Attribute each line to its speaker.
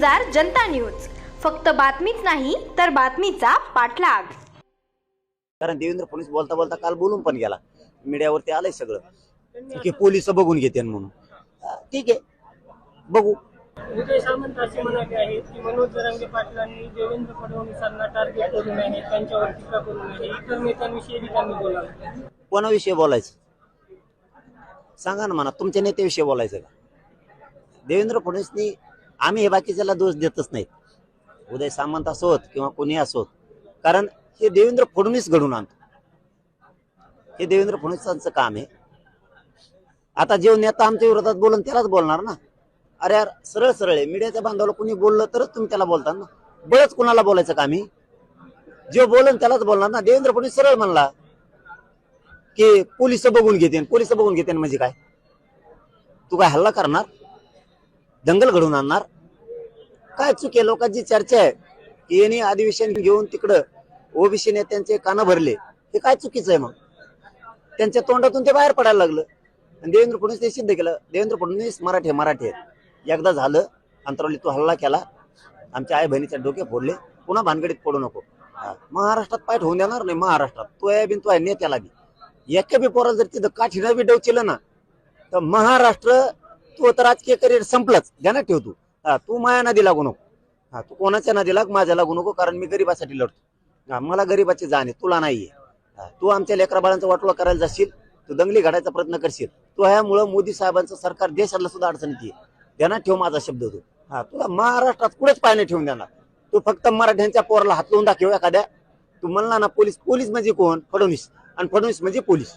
Speaker 1: झुंजार जनता news. फक्त बातमीच नाही तर बातमीचा पाठलाग.
Speaker 2: कारण देवेंद्र फडणवीस बोलता बोलता काल बोलून पण गेला. मीडियावरती आलंय सगळं. ठीक आहे पोलीस बघून घेते म्हणून. ठीक आहे. बघू.
Speaker 3: विजय सामंत असे म्हणाले आहेत की मनोज जरांगे पाटलांनी देवेंद्र फडणवीसांना टार्गेट करू नये त्यांच्यावर टीका करू नये इतर नेत्यांविषयी त्यांनी बोलावं.
Speaker 2: कोणाविषयी बोलायचं? सांगा ना म्हणा तुमच्या नेत्याविषयी बोलायचं का? देवेंद्र फडणवीसनी आम्ही हे बाकीच्याला दोष देतच नाहीत. उदय सामंत असोत किंवा कोणी असोत. कारण हे देवेंद्र फडणवीस घडून आणतो. हे देवेंद्र फडणवीसांचं काम आहे. आता जे नेता आमच्या विरोधात बोलून त्यालाच बोलणार ना. अरे यार सरळ सरळ आहे. मीडियाच्या बांधवाला कोणी बोललं तरच तुम्ही त्याला बोलता ना. बळच कुणाला बोलायचं का आम्ही जे बोलन त्यालाच बोलणार ना. देवेंद्र फडणवीस सरळ म्हणला की पोलीस बघून घेते पोलीस बघून घेते म्हणजे काय? तू काय हल्ला करणार? दंगल घडवून आणणार? काय चुके लोकांची चर्चा आहे. की यांनी अधिवेशन घेऊन तिकडं ओबीसी नेत्यांचे कानं भरले. हे काय चुकीचं आहे मग? त्यांच्या तोंडातून ते बाहेर पडायला लागलं. आणि देवेंद्र फडणवीस ते सिद्ध केलं. देवेंद्र फडणवीस मराठी आहे, मराठी एकदा झालं अंतरावली तू हल्ला केला. आमच्या आई बहिणीच्या डोके फोडले. पुन्हा भानगडीत पडू नको. महाराष्ट्रात पाठ होऊन देणार नाही महाराष्ट्रात. तो आहे बिन तो आहे नेत्याला बी. एका बी पोराला जर तिथं काठीनं बी डवचिलं ना तर महाराष्ट्र तू तर राजकीय करिअर संपलंच. ध्यानात ठेव तू. हा, तू माया नदी लागू नको. हा तू कोणाच्या नादी लाग माझ्या लागू नको कारण मी गरीबासाठी लढतो. हा, मला गरीबाची जाण आहे तुला नाहीये. तू आमच्या लेकरा बाळांचा वाटोळा करायला जाशील तू दंगली घडायचा प्रयत्न करशील. तू ह्यामुळं मोदी साहेबांचं सरकार देशाला सुद्धा अडचणीत येईल. ध्यानात ठेव माझा शब्द तू. हा तुला महाराष्ट्रात कुठेच पाय ठेवून देणार तू फक्त मराठ्यांच्या पोराला हात लावून दाखव एखाद्या. तू म्हणला ना पोलीस पोलीस म्हणजे कोण? फडणवीस. आणि फडणवीस म्हणजे पोलीस.